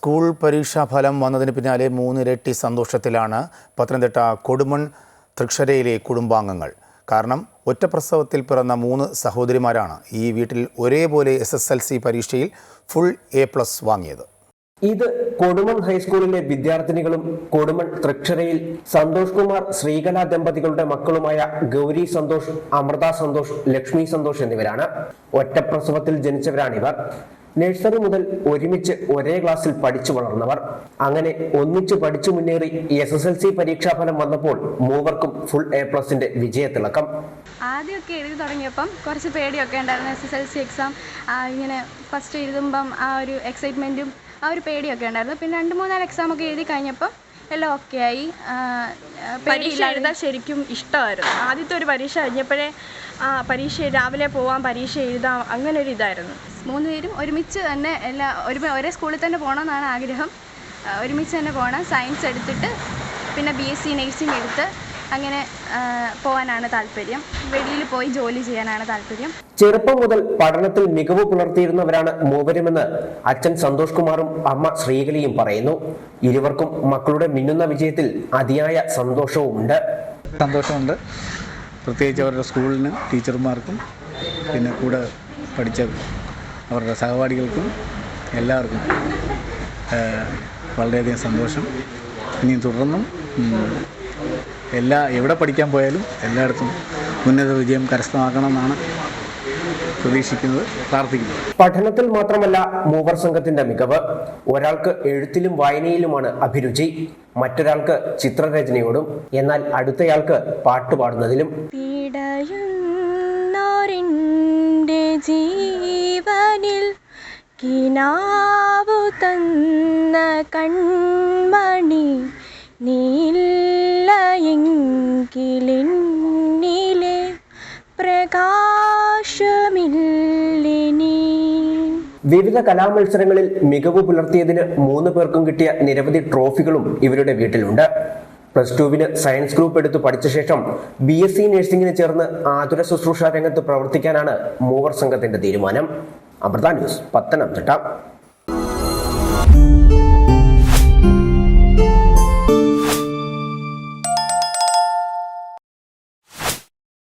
School പരീക്ഷാ ഫലം വന്നതിന് പിന്നാലെ മൂന്നിരട്ടി സന്തോഷത്തിലാണ് പത്തനംതിട്ട കൊടുമൺ തൃക്ഷരയിലെ കുടുംബാംഗങ്ങൾ. കാരണം ഒറ്റപ്രസവത്തിൽ പിറന്ന മൂന്ന് സഹോദരിമാരാണ് ഈ വീട്ടിൽ ഒരേപോലെ എസ് എസ് എൽ സി പരീക്ഷയിൽ ഫുൾ എ പ്ലസ് വാങ്ങിയത്. ഇത് കൊടുമൺ ഹൈസ്കൂളിലെ വിദ്യാർത്ഥിനികളും കൊടുമൺ തൃക്ഷരയിൽ സന്തോഷ് കുമാർ ശ്രീകല ദമ്പതികളുടെ മക്കളുമായ ഗൗരി സന്തോഷ് അമൃത സന്തോഷ് ലക്ഷ്മി സന്തോഷ് എന്നിവരാണ്. ഒറ്റപ്രസവത്തിൽ ജനിച്ചവരാണിവർ. നഴ്സറി മുതൽ ഒരുമിച്ച് ഒരേ ക്ലാസ്സിൽ പഠിച്ചു വളർന്നവർ. അങ്ങനെ ഒന്നിച്ചു പഠിച്ചു മുന്നേറി എസ് എസ് എൽ സി പരീക്ഷാഫലം വന്നപ്പോൾ മൂവർക്കും ഫുൾ എ പ്ലസിന്റെ വിജയത്തിളക്കം. ആദ്യമൊക്കെ എഴുതി തുടങ്ങിയപ്പം കുറച്ച് പേടിയൊക്കെ ഉണ്ടായിരുന്നു S S L C exam ഇങ്ങനെ ഫസ്റ്റ് എഴുതുമ്പം ആ ഒരു എക്സൈറ്റ്മെന്റും ആ ഒരു പേടിയൊക്കെ ഉണ്ടായിരുന്നു. പിന്നെ രണ്ട് മൂന്നാൽ എക്സാം ഒക്കെ എഴുതി കഴിഞ്ഞപ്പം എല്ലാം ഓക്കെ ആയി. പരീക്ഷ എഴുതാൻ ശരിക്കും ഇഷ്ടമായിരുന്നു. ആദ്യത്തെ ഒരു പരീക്ഷ കഴിഞ്ഞപ്പോഴേ ആ പരീക്ഷ രാവിലെ പോവാം പരീക്ഷ എഴുതാം അങ്ങനെ ഒരു ഇതായിരുന്നു മൂന്ന് പേരും ഒരുമിച്ച് തന്നെ എല്ലാ ഒരു ഒരേ സ്കൂളിൽ തന്നെ പോകണമെന്നാണ് ആഗ്രഹം. ഒരുമിച്ച് തന്നെ പോകണം. സയൻസ് എടുത്തിട്ട് പിന്നെ ബി എസ് സി നേഴ്സിംഗ് എടുത്ത് അങ്ങനെ പോകാനാണ് താല്പര്യം. വെളിയിൽ പോയി ജോലി ചെയ്യാനാണ് താല്പര്യം. ചെറുപ്പം മുതൽ പഠനത്തിൽ മികവ് പുലർത്തിയിരുന്നവരാണ് മൂവരുമെന്ന് അച്ഛൻ സന്തോഷ് കുമാറും അമ്മ ശ്രീകലയും പറയുന്നു. ഇരുവർക്കും മക്കളുടെ മിന്നുന്ന വിജയത്തിൽ അതിയായ സന്തോഷവുമുണ്ട്. സന്തോഷമുണ്ട്. പ്രത്യേകിച്ച് അവരുടെ സ്കൂളിന് ടീച്ചർമാർക്കും പിന്നെ കൂടെ പഠിച്ച അവരുടെ സഹപാഠികൾക്കും എല്ലാവർക്കും വളരെയധികം സന്തോഷം. ഇനിയും തുടർന്നും എല്ലാ എവിടെ പഠിക്കാൻ പോയാലും എല്ലായിടത്തും ഉന്നത വിജയം കരസ്ഥമാക്കണമെന്നാണ് പ്രതീക്ഷിക്കുന്നത് പ്രാർത്ഥിക്കുന്നത് പഠനത്തിൽ മാത്രമല്ല മൂവർ സംഘത്തിന്റെ മികവ്. ഒരാൾക്ക് എഴുത്തിലും വായനയിലുമാണ് അഭിരുചി. മറ്റൊരാൾക്ക് ചിത്രരചനയോടും എന്നാൽ അടുത്തയാൾക്ക് പാട്ടുപാടുന്നതിലും ജീവനിൽ കിനാവു തന്ന കൺമണി നീല്ല എങ്കിലെന്നിലെ പ്രകാശമില്ലിനി വിവിധ കലാമത്സരങ്ങളിൽ മികവ് പുലർത്തിയതിന് മൂന്ന് പേർക്കും കിട്ടിയ നിരവധി ട്രോഫികളും ഇവരുടെ വീട്ടിലുണ്ട്. പ്ലസ് ടുവിന് സയൻസ് ഗ്രൂപ്പ് എടുത്ത് പഠിച്ച ശേഷം ബി എസ് സി നഴ്സിംഗിന് ചേർന്ന് ആതുര ശുശ്രൂഷ രംഗത്ത് പ്രവർത്തിക്കാനാണ് മൂവർ സംഘത്തിന്റെ തീരുമാനം. അമൃത ന്യൂസ് പത്തനംതിട്ട.